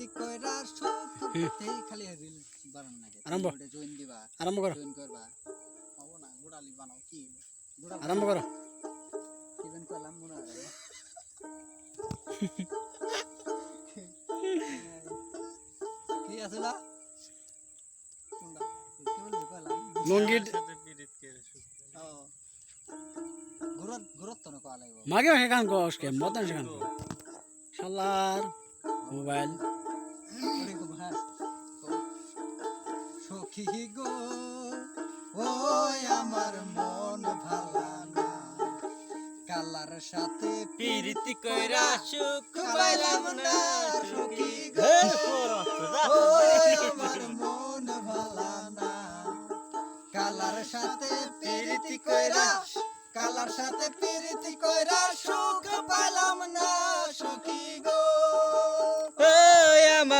পিরিতি কইরা সুখ এই খালি রিল বানান না আরম্ভ। জয়েন দিবা আরম্ভ করো। জয়েন করবা। হব না গুড়ালি বানাও কি? আরম্ভ করো। ইভেন করলাম মনে হয় কি আসলা কোনটা? কি বললি কইলাম লুঙ্গি গুরত গুরত তো না কয়া মাগে কস মতন সে গান শালার মোবাইল। সখী গো ও আমার মন কালার সাথে পিরিতি কইরা সুখ পাইলাম না সখী গো ও আমার মন কালার সাথে পিরিতি কইরা কালার সাথে পিরিতি কইরা সুখ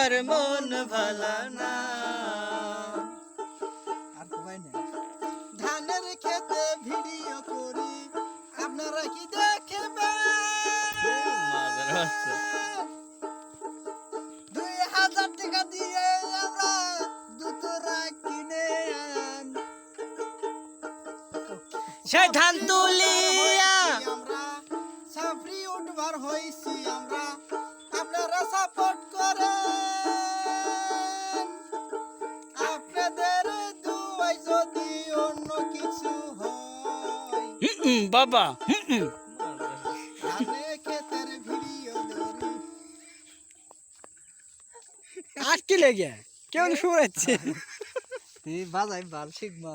আমার মন ভালা না ধানের খেতে ভিডিও করি আপনারা কি দেখবেন সে ধান তুলিয়া। আমরা সাফরি উঠবার হইছি আমরা আপনারা সাপোর্ট হুম বাবা হুম আটকে লেগে। কেমন শুরু হচ্ছে বাজাই বাল শিখবা